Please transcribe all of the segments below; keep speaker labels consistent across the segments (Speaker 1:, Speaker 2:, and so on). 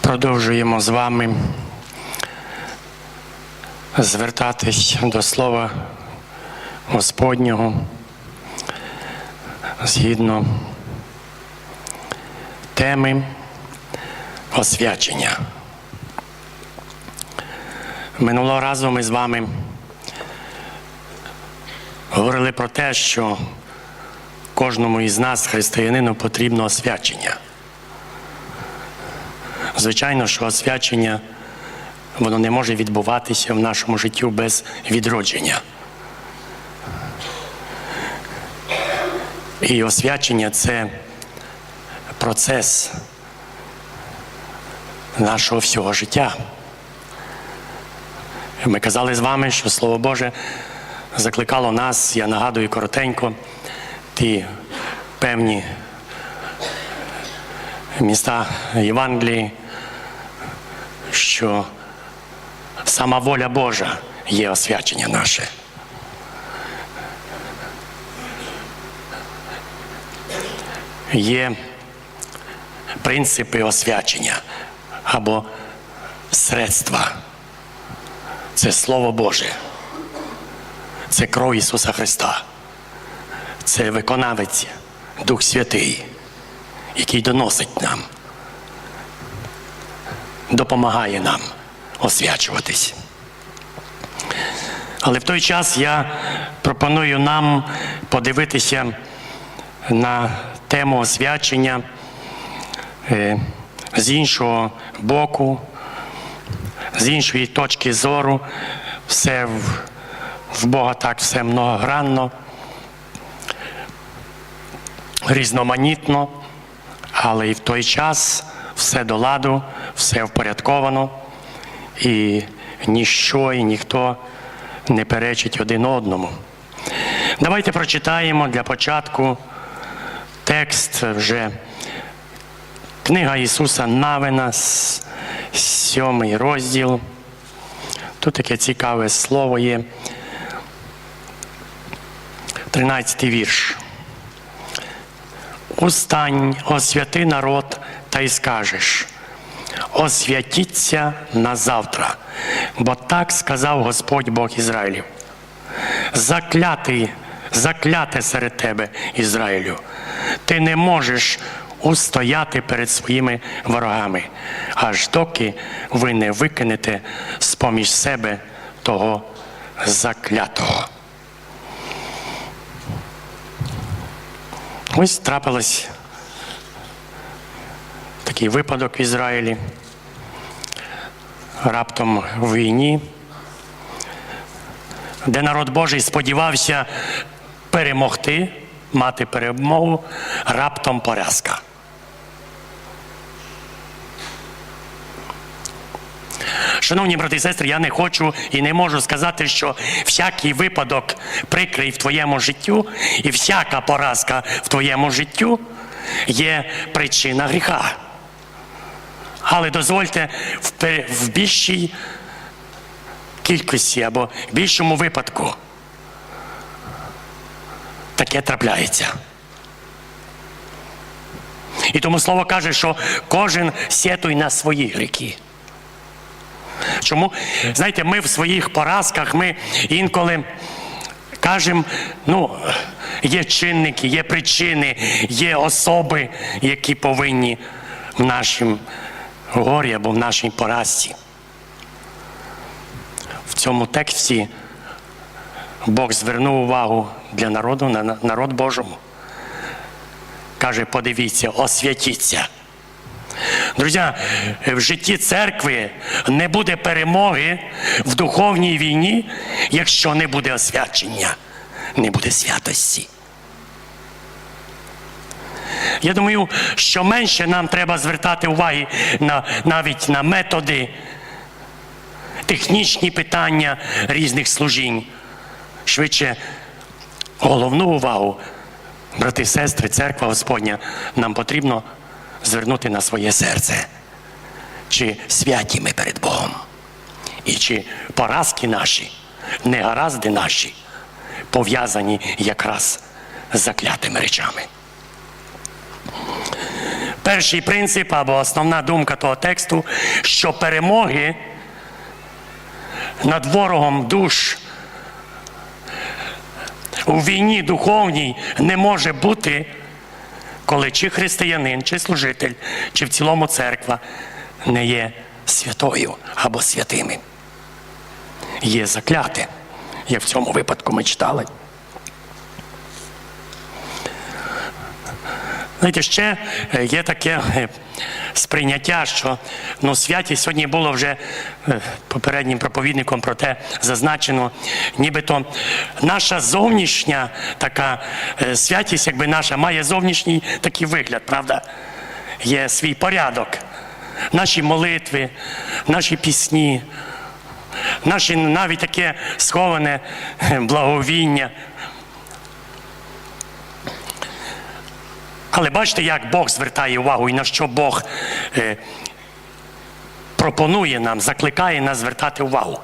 Speaker 1: Продовжуємо з вами звертатись до Слова Господнього згідно теми освячення. Минулого разу ми з вами говорили про те, що кожному із нас, християнину, потрібно освячення. Звичайно, що освячення воно не може відбуватися в нашому житті без відродження. І освячення це процес нашого всього життя. Ми казали з вами, що Слово Боже закликало нас, я нагадую коротенько, ті певні міста Євангелії, що сама воля Божа є освячення наше. Є принципи освячення або средства. Це Слово Боже, це кров Ісуса Христа, це виконавець Дух Святий, який доносить нам, допомагає нам освячуватись. Але в той час я пропоную нам подивитися на тему освячення е, з іншого боку, з іншої точки зору. Все в, в Бога так все многогранно, різноманітно, але і в той час все до ладу, все впорядковано, і ніщо і ніхто не перечить один одному. Давайте прочитаємо для початку текст вже книга Ісуса Навина, сьомий розділ. Тут таке цікаве слово є. 13 вірш. Устань, освяти народ та й скажеш. Освятіться на завтра, бо так сказав Господь Бог Ізраїлів. Заклятий, закляте серед тебе, Ізраїлю. Ти не можеш устояти перед своїми ворогами, аж доки ви не викинете з-поміж себе того заклятого. Ось трапилось такий випадок в Ізраїлі. Раптом в війні, де народ Божий сподівався перемогти, мати перемогу, раптом поразка. Шановні брати і сестри, я не хочу і не можу сказати, що всякий випадок прикрий в твоєму життю і всяка поразка в твоєму життю є причина гріха. Але дозвольте в, більшій кількості або в більшому випадку таке трапляється. І тому слово каже, що кожен сєтуй на свої гріхи. Чому? Знаєте, ми в своїх поразках, ми інколи кажемо, ну, є чинники, є причини, є особи, які повинні в нашому горі або в нашій поразці. В цьому тексті Бог звернув увагу для народу, на на- народ Божому. Каже, подивіться, освятіться. Друзі, в житті церкви не буде перемоги в духовній війні, якщо не буде освячення, не буде святості. Я думаю, що менше нам треба звертати уваги на, навіть на методи, технічні питання різних служінь. Швидше головну увагу, брати сестри, церква Господня, нам потрібно звернути на своє серце. Чи святі ми перед Богом? І чи поразки наші, негаразди наші пов'язані якраз з заклятими речами. Перший принцип або основна думка того тексту, що перемоги над ворогом душ у війні духовній не може бути, коли чи християнин, чи служитель, чи в цілому церква не є святою або святими. Є закляте, як в цьому випадку ми читали. Знаєте, ще е, є таке е, сприйняття, що ну, святість сьогодні було вже е, попереднім проповідником про те зазначено, нібито наша зовнішня така святість, якби наша, має зовнішній такий вигляд, правда? Є свій порядок. Наші молитви, наші пісні, наші навіть таке сховане благовіння. Але бачите, як Бог звертає увагу і на що Бог е, пропонує нам, закликає нас звертати увагу.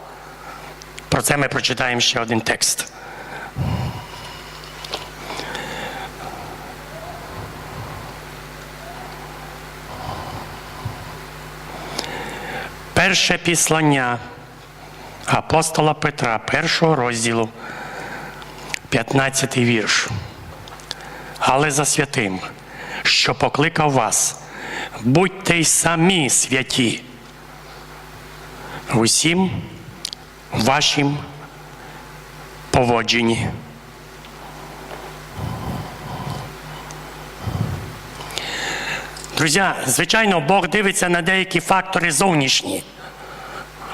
Speaker 1: Про це ми прочитаємо ще один текст. Перше післання апостола Петра, першого розділу, 15 вірш але за святим, що покликав вас, будьте й самі святі в усім вашім поводженні. Друзі, звичайно, Бог дивиться на деякі фактори зовнішні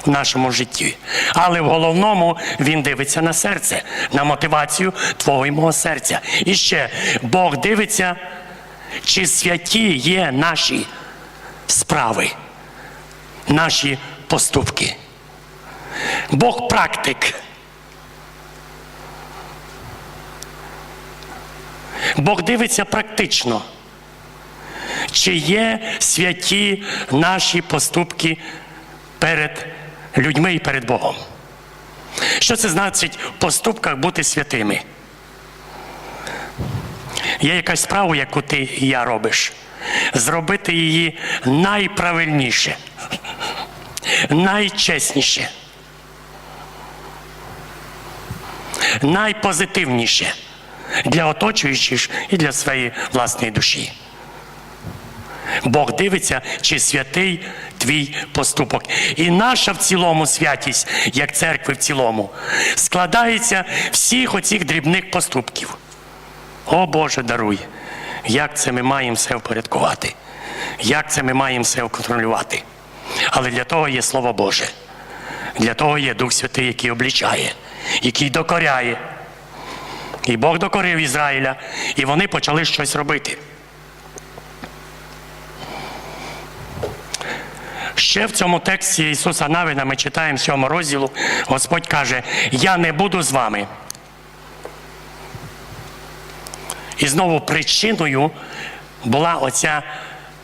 Speaker 1: в нашому житті. Але в головному він дивиться на серце, на мотивацію твого і мого серця. І ще Бог дивиться, чи святі є наші справи, наші поступки. Бог практик. Бог дивиться практично, чи є святі наші поступки перед людьми і перед Богом. Що це значить в поступках бути святими? Є якась справа, яку ти і я робиш. Зробити її найправильніше, найчесніше, найпозитивніше для оточуючих і для своєї власної душі. Бог дивиться, чи святий твій поступок. І наша в цілому святість, як церкви в цілому, складається всіх оцих дрібних поступків. О Боже, даруй, як це ми маємо все впорядкувати, як це ми маємо все контролювати. Але для того є Слово Боже, для того є Дух Святий, який облічає, який докоряє. І Бог докорив Ізраїля, і вони почали щось робити. Ще в цьому тексті Ісуса Навина ми читаємо в розділу, Господь каже, я не буду з вами. І знову причиною була оця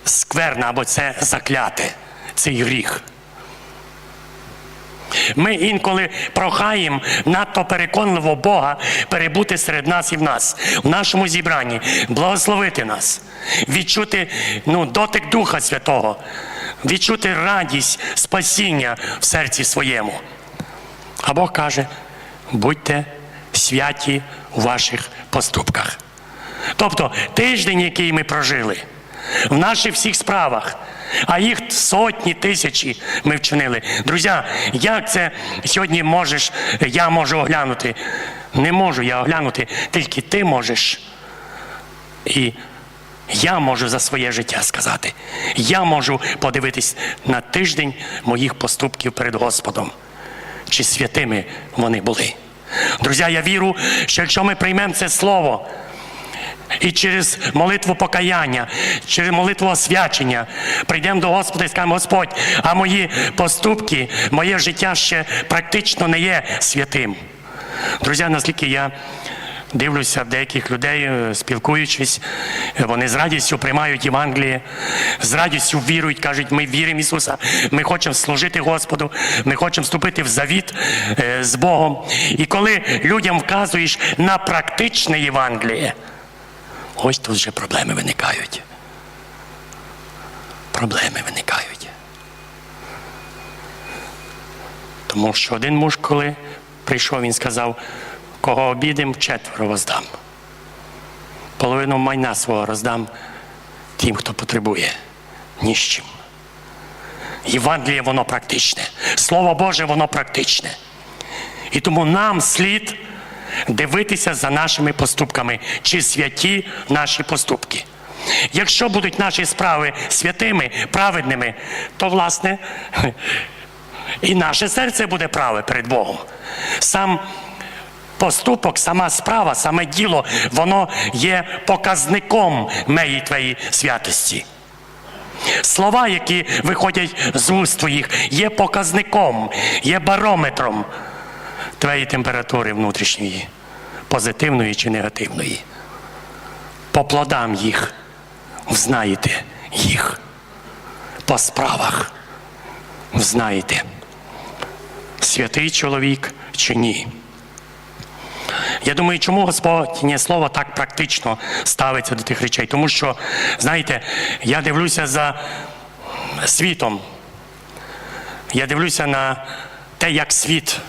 Speaker 1: скверна або це закляте, цей гріх. Ми інколи прохаємо надто переконливо Бога перебути серед нас і в нас, в нашому зібранні, благословити нас, відчути ну, дотик Духа Святого, відчути радість, спасіння в серці своєму. А Бог каже: будьте святі у ваших поступках. Тобто тиждень, який ми прожили, в наших всіх справах, а їх сотні тисячі ми вчинили. Друзі, як це сьогодні можеш, я можу оглянути? Не можу я оглянути, тільки ти можеш. І я можу за своє життя сказати. Я можу подивитись на тиждень моїх поступків перед Господом. Чи святими вони були. Друзі, я вірю, що якщо ми приймемо це слово, і через молитву покаяння, через молитву освячення прийдемо до Господа і скажемо, Господь, а мої поступки, моє життя ще практично не є святим. Друзі, наскільки я дивлюся деяких людей, е, спілкуючись, е, вони з радістю приймають Євангеліє, з радістю вірують, кажуть, ми віримо Ісуса, ми хочемо служити Господу, ми хочемо вступити в завіт е, з Богом. І коли людям вказуєш на практичне Євангеліє, ось тут вже проблеми виникають. проблеми виникають. Тому що один муж, коли прийшов, він сказав, кого обідем, четверо воздам. Половину майна свого роздам тим, хто потребує, ні з чим. Євангеліє воно практичне. Слово Боже, воно практичне. І тому нам слід дивитися за нашими поступками, чи святі наші поступки. Якщо будуть наші справи святими, праведними, то власне і наше серце буде праве перед Богом. Сам поступок, сама справа, саме діло, воно є показником моєї твоєї святості. Слова, які виходять з уст твоїх, є показником, є барометром твоєї температури внутрішньої, позитивної чи негативної. По плодам їх взнаєте їх, по справах взнаєте, святий чоловік чи ні. Я думаю, чому Господнє слово так практично ставиться до тих речей? Тому що, знаєте, я дивлюся за світом. Я дивлюся на те, як світ,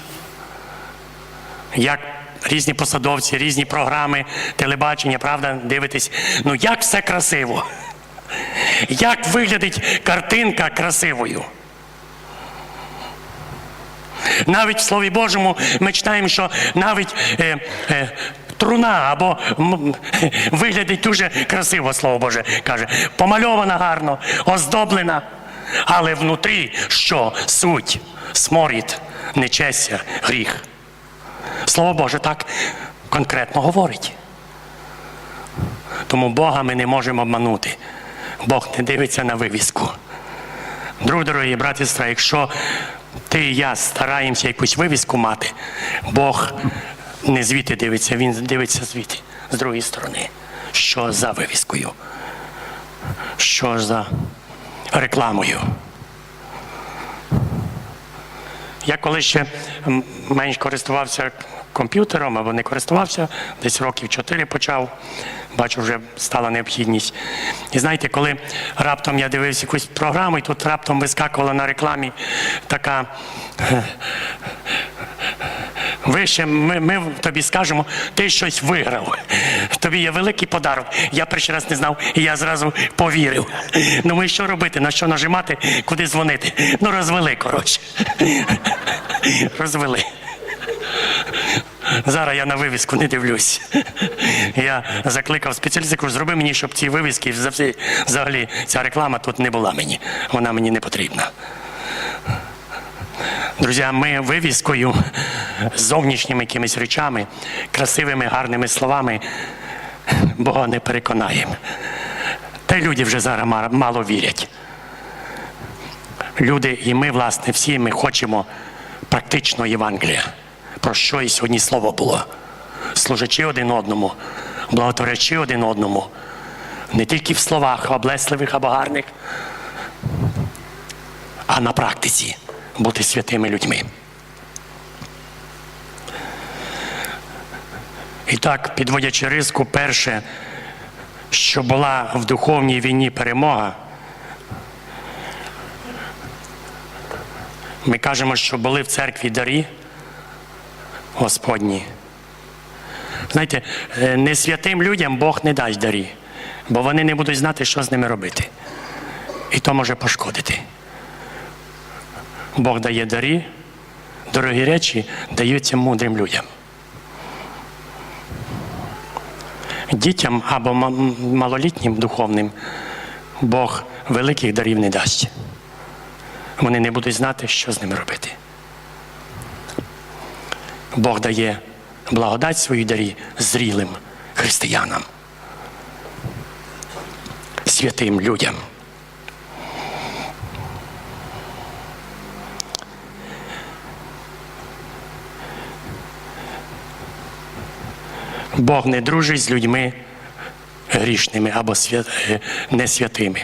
Speaker 1: як різні посадовці, різні програми, телебачення, правда, дивитесь. Ну як все красиво. Як виглядить картинка красивою. Навіть в Слові Божому ми читаємо, що навіть е, е, труна або м, виглядить дуже красиво, Слово Боже каже, помальована гарно, оздоблена, але внутрі що суть, сморід, нечестя, гріх. Слово Боже так конкретно говорить. Тому Бога ми не можемо обманути. Бог не дивиться на вивіску. Друг дорогі брати і сестри, якщо ти і я стараємося якусь вивіску мати, Бог не звідти дивиться, Він дивиться звідти, з другої сторони. Що за вивіскою? Що за рекламою? Я коли ще менш користувався комп'ютером або не користувався, десь років чотири почав, бачу, вже стала необхідність. І знаєте, коли раптом я дивився якусь програму, і тут раптом вискакувала на рекламі така. Вище ми, ми тобі скажемо, ти щось виграв. Тобі є великий подарок. Я перший раз не знав, і я зразу повірив. Ну ми що робити, на що нажимати, куди дзвонити? Ну розвели, коротше. Розвели. Зараз я на вивіску не дивлюсь. Я закликав спеціаліста, кажу, зроби мені, щоб ці вивіски взагалі ця реклама тут не була мені. Вона мені не потрібна. Друзі, ми вивіскою, зовнішніми якимись речами, красивими, гарними словами Бога не переконаємо. Та й люди вже зараз мало вірять. Люди, і ми, власне, всі ми хочемо практичного Євангелія. Про що і сьогодні слово було. Служачи один одному, благотворячи один одному, не тільки в словах, облесливих або гарних, а на практиці бути святими людьми. І так, підводячи риску, перше, що була в духовній війні перемога, ми кажемо, що були в церкві дарі Господні. Знаєте, е, не святим людям Бог не дасть дарі, бо вони не будуть знати, що з ними робити. І то може пошкодити. Бог дає дарі, дорогі речі даються мудрим людям. Дітям або малолітнім духовним Бог великих дарів не дасть. Вони не будуть знати, що з ними робити. Бог дає благодать свої дарі зрілим християнам, святим людям. Бог не дружить з людьми грішними або свят... е, несвятими.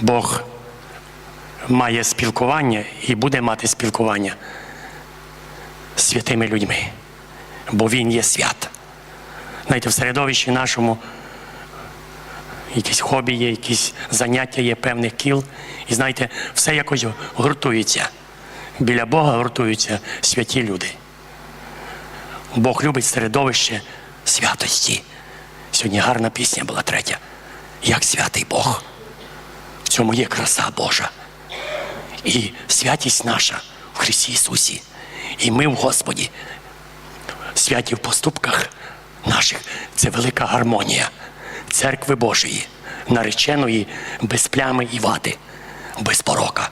Speaker 1: Бог має спілкування і буде мати спілкування з святими людьми, бо Він є свят. Знаєте, в середовищі нашому якісь хобі є, якісь заняття є певних кіл. І знаєте, все якось гуртується. Біля Бога гуртуються святі люди. Бог любить середовище святості. Сьогодні гарна пісня була третя. Як святий Бог. В цьому є краса Божа. І святість наша в Христі Ісусі. І ми в Господі. Святі в поступках наших це велика гармонія церкви Божої, нареченої без плями і вади, без порока.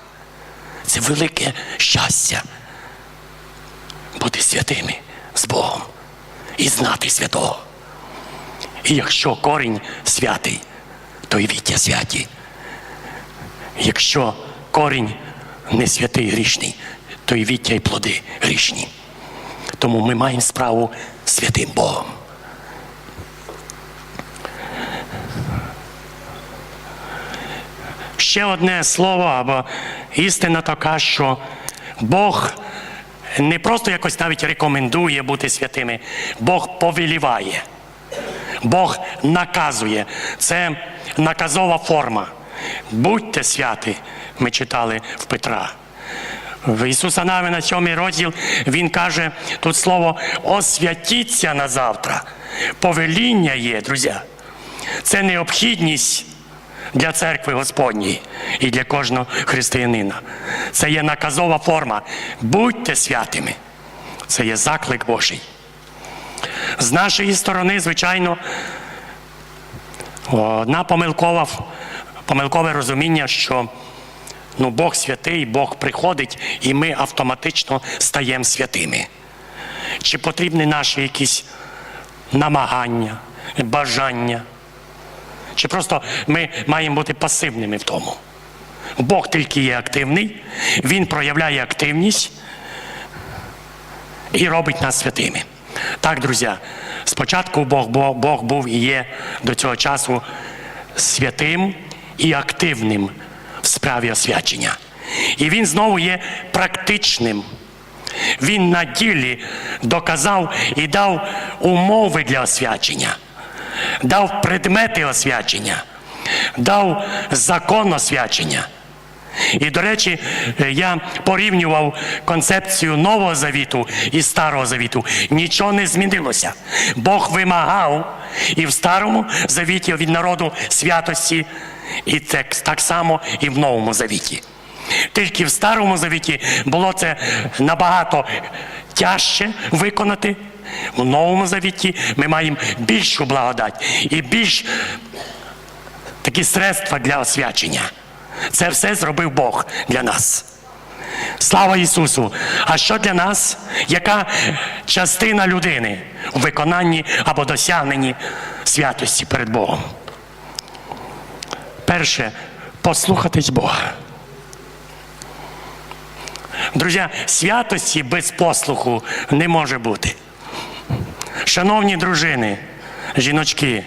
Speaker 1: Це велике щастя бути святими з Богом і знати святого. І якщо корінь святий, то і віття святі. Якщо корінь не святий грішний, то і віття і плоди грішні. Тому ми маємо справу з святим Богом. Ще одне слово або істина така, що Бог не просто якось навіть рекомендує бути святими, Бог повеліває. Бог наказує. Це наказова форма. Будьте святі, ми читали в Петра. В Ісуса Навина, 7 розділ, Він каже тут слово освятіться на завтра. Повеління є, друзі. Це необхідність для церкви Господньої і для кожного християнина. Це є наказова форма. Будьте святими. Це є заклик Божий. З нашої сторони, звичайно, одна помилкова, помилкове розуміння, що ну, Бог святий, Бог приходить, і ми автоматично стаємо святими. Чи потрібні наші якісь намагання, бажання? Чи просто ми маємо бути пасивними в тому? Бог тільки є активний, Він проявляє активність і робить нас святими. Так, друзі, спочатку Бог, Бог, Бог був і є до цього часу святим і активним в справі освячення. І він знову є практичним. Він на ділі доказав і дав умови для освячення, дав предмети освячення, дав закон освячення. І, до речі, я порівнював концепцію Нового Завіту і Старого Завіту. Нічого не змінилося. Бог вимагав і в Старому Завіті від народу святості, і так само і в Новому Завіті. Тільки в Старому Завіті було це набагато тяжче виконати. В Новому Завіті ми маємо більшу благодать і більш такі средства для освячення. Це все зробив Бог для нас. Слава Ісусу! А що для нас? Яка частина людини у виконанні або досягненні святості перед Богом? Перше послухатись Бога. Друзі, святості без послуху не може бути. Шановні дружини, жіночки,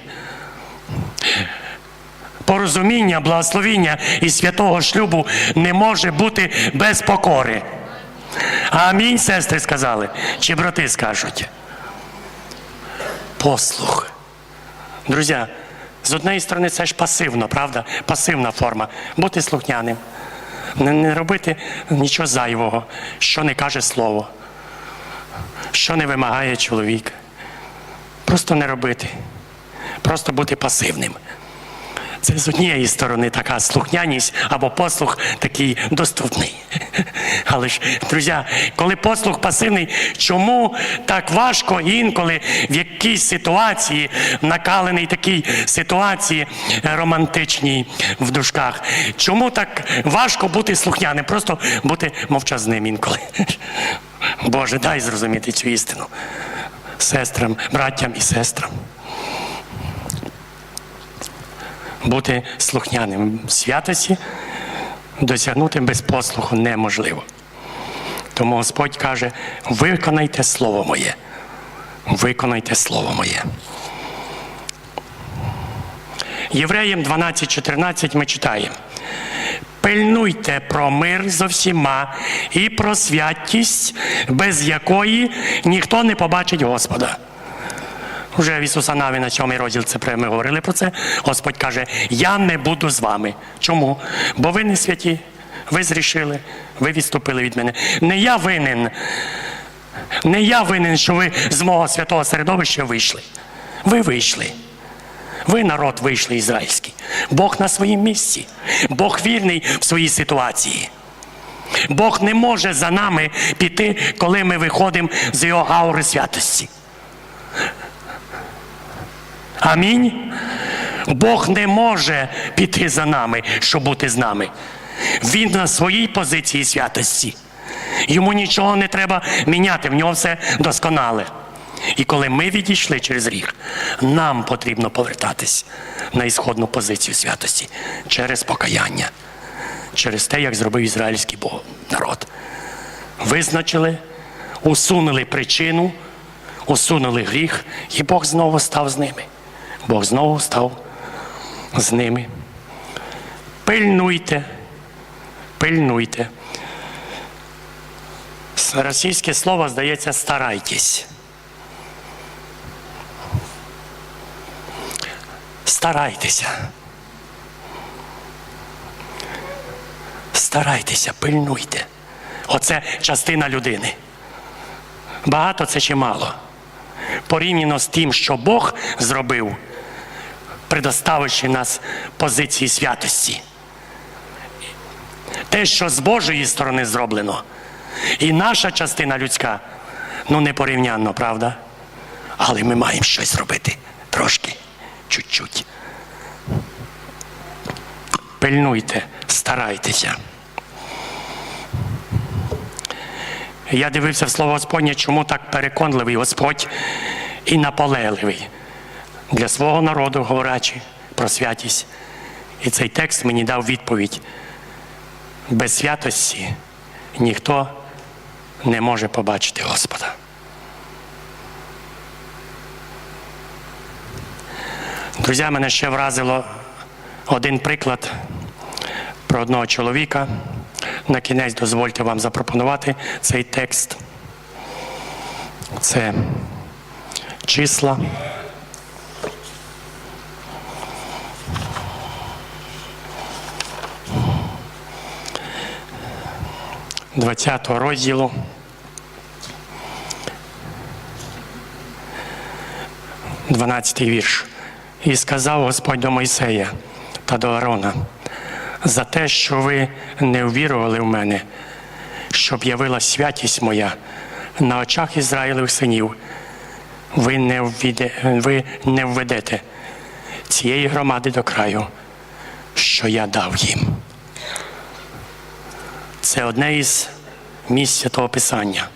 Speaker 1: порозуміння, благословіння і святого шлюбу не може бути без покори. Амінь, сестри сказали, чи брати скажуть. Послух. Друзі, з однієї сторони, це ж пасивно, правда? Пасивна форма. Бути слухняним. Не, робити нічого зайвого, що не каже слово, що не вимагає чоловік. Просто не робити. Просто бути пасивним. Це з однієї сторони така слухняність або послух такий доступний. Але ж, друзі, коли послух пасивний, чому так важко інколи в якійсь ситуації, накаленій такій ситуації романтичній в дужках, чому так важко бути слухняним, просто бути мовчазним інколи? Боже, дай зрозуміти цю істину сестрам, браттям і сестрам бути слухняним в святості, досягнути без послуху неможливо. Тому Господь каже: виконайте слово моє. Виконайте слово моє. Євреям 12.14 ми читаємо. Пильнуйте про мир зо всіма і про святість, без якої ніхто не побачить Господа. Вже в Ісуса Наві на сьомий розділ це ми говорили про це. Господь каже: Я не буду з вами. Чому? Бо ви не святі, ви зрішили, ви відступили від мене. Не я винен, не я винен, що ви з мого святого середовища вийшли. Ви вийшли. Ви народ вийшли ізраїльський. Бог на своїм місці. Бог вірний в своїй ситуації. Бог не може за нами піти, коли ми виходимо з його аури святості. Амінь. Бог не може піти за нами, щоб бути з нами. Він на своїй позиції святості. Йому нічого не треба міняти, в нього все досконале. І коли ми відійшли через гріх, нам потрібно повертатись на ісходну позицію святості через покаяння, через те, як зробив ізраїльський Бог, народ. Визначили, усунули причину, усунули гріх, і Бог знову став з ними. Бог знову став з ними. Пильнуйте, пильнуйте. Російське слово здається старайтесь. Старайтеся. Старайтеся, пильнуйте. Оце частина людини. Багато це чи мало. Порівняно з тим, що Бог зробив, предоставивши нас позиції святості. Те, що з Божої сторони зроблено, і наша частина людська, ну непорівнянно, правда? Але ми маємо щось зробити трошки, чуть-чуть. Пильнуйте, старайтеся. Я дивився в слово Господнє, чому так переконливий Господь і наполегливий для свого народу, говорячи про святість. І цей текст мені дав відповідь. Без святості ніхто не може побачити Господа. Друзі, мене ще вразило один приклад про одного чоловіка. На кінець дозвольте вам запропонувати цей текст. Це числа. Двадцятого розділу. Дванадцятий вірш. І сказав Господь до Мойсея та до Аарона, за те, що ви не ввірували в мене, щоб явилась святість моя на очах Ізраїлевих синів, ви не, ввіде, ви не введете цієї громади до краю, що я дав їм. Це одне із місць Святого Писання,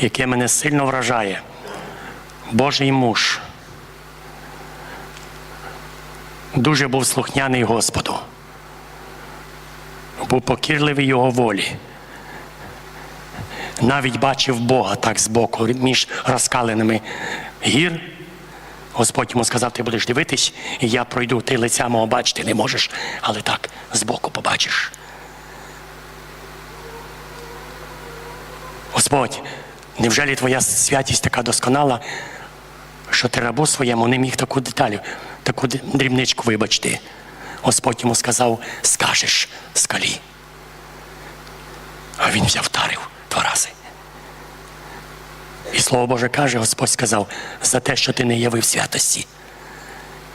Speaker 1: яке мене сильно вражає. Божий муж дуже був слухняний Господу, був покірливий його волі. Навіть бачив Бога так збоку, між розкаленими гір. Господь йому сказав, ти будеш дивитись, і я пройду, ти лиця мого бачити не можеш, але так збоку побачиш. Господь, невже твоя святість така досконала, що ти рабу своєму не міг таку деталю, таку дрібничку вибачити? Господь йому сказав, скажеш скалі. А він взяв вдарив два рази. І слово Боже каже, Господь сказав, за те, що ти не явив святості.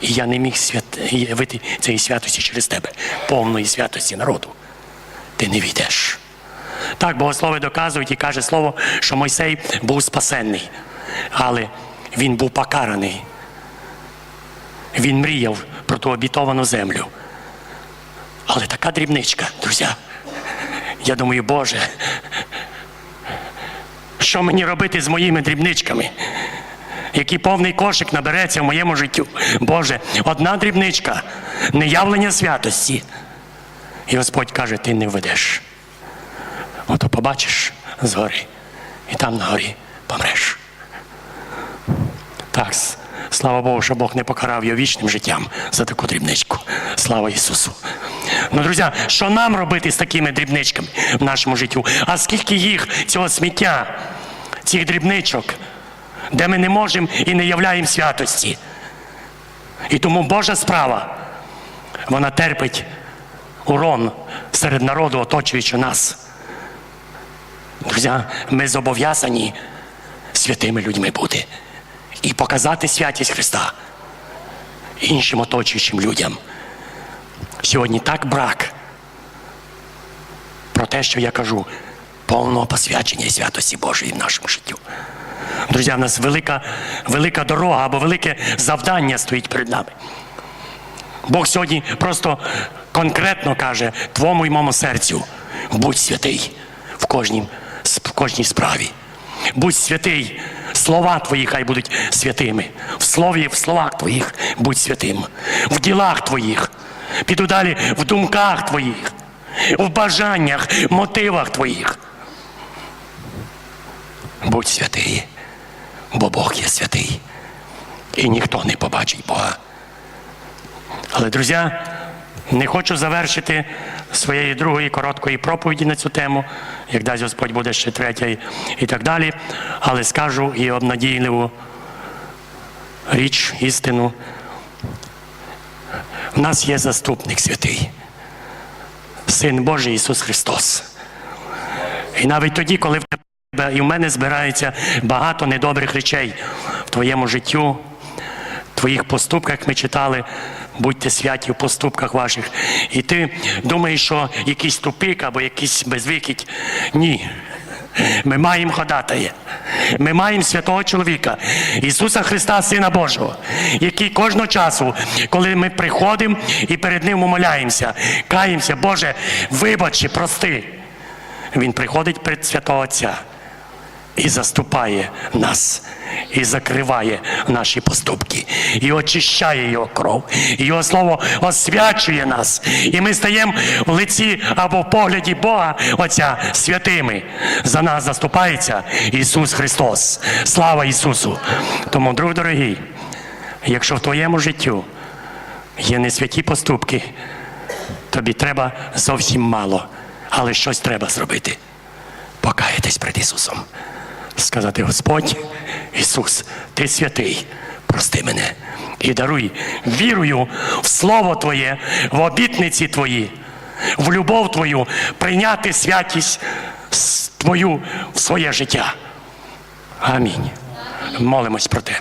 Speaker 1: І я не міг свят... явити цієї святості через тебе, повної святості народу. Ти не війдеш. Так богослови доказують і каже слово, що Мойсей був спасенний, але він був покараний. Він мріяв про ту обітовану землю. Але така дрібничка, друзі. Я думаю, Боже, що мені робити з моїми дрібничками? Який повний кошик набереться в моєму життю. Боже, одна дрібничка, неявлення святості. І Господь каже, ти не введеш. Ото побачиш згори, і там на горі помреш. Так, слава Богу, що Бог не покарав його вічним життям за таку дрібничку. Слава Ісусу. Ну, друзі, що нам робити з такими дрібничками в нашому життю? А скільки їх, цього сміття, цих дрібничок, де ми не можемо і не являємо святості. І тому Божа справа, вона терпить урон серед народу, оточуючи нас. Друзі, ми зобов'язані святими людьми бути і показати святість Христа іншим оточуючим людям. Сьогодні так брак про те, що я кажу, повного посвячення і святості Божої в нашому життю. Друзі, в нас велика, велика дорога або велике завдання стоїть перед нами. Бог сьогодні просто конкретно каже твому і моєму серцю: будь святий в кожній, в кожній справі. Будь святий, слова твої хай будуть святими. В слові, в словах твоїх будь святим, в ділах твоїх, піду далі в думках твоїх, в бажаннях, мотивах твоїх. Будь святий, бо Бог є святий, і ніхто не побачить Бога. Але, друзі, не хочу завершити своєї другої короткої проповіді на цю тему, як дасть Господь буде ще третя і, і так далі. Але скажу і обнадійливу річ, істину. В нас є заступник святий, Син Божий Ісус Христос. І навіть тоді, коли в тебе і в мене збирається багато недобрих речей в твоєму життю, в твоїх поступках ми читали, будьте святі в поступках ваших. І ти думаєш, що якийсь тупик або якийсь безвикідь. Ні. Ми маємо ходатає. Ми маємо святого чоловіка, Ісуса Христа, Сина Божого, який кожного часу, коли ми приходимо і перед Ним умоляємося, каємося, Боже, вибачи, прости. Він приходить перед святого Отця і заступає нас, і закриває наші поступки, і очищає його кров, і його слово освячує нас. І ми стаємо в лиці або в погляді Бога Отця святими. За нас заступається Ісус Христос. Слава Ісусу! Тому, друг дорогий, якщо в твоєму життю є не святі поступки, тобі треба зовсім мало, але щось треба зробити. Покаятись перед Ісусом сказати: Господь Ісус, Ти святий, прости мене і даруй вірою в Слово Твоє, в обітниці Твої, в любов Твою, прийняти святість Твою в своє життя. Амінь. Молимось про те.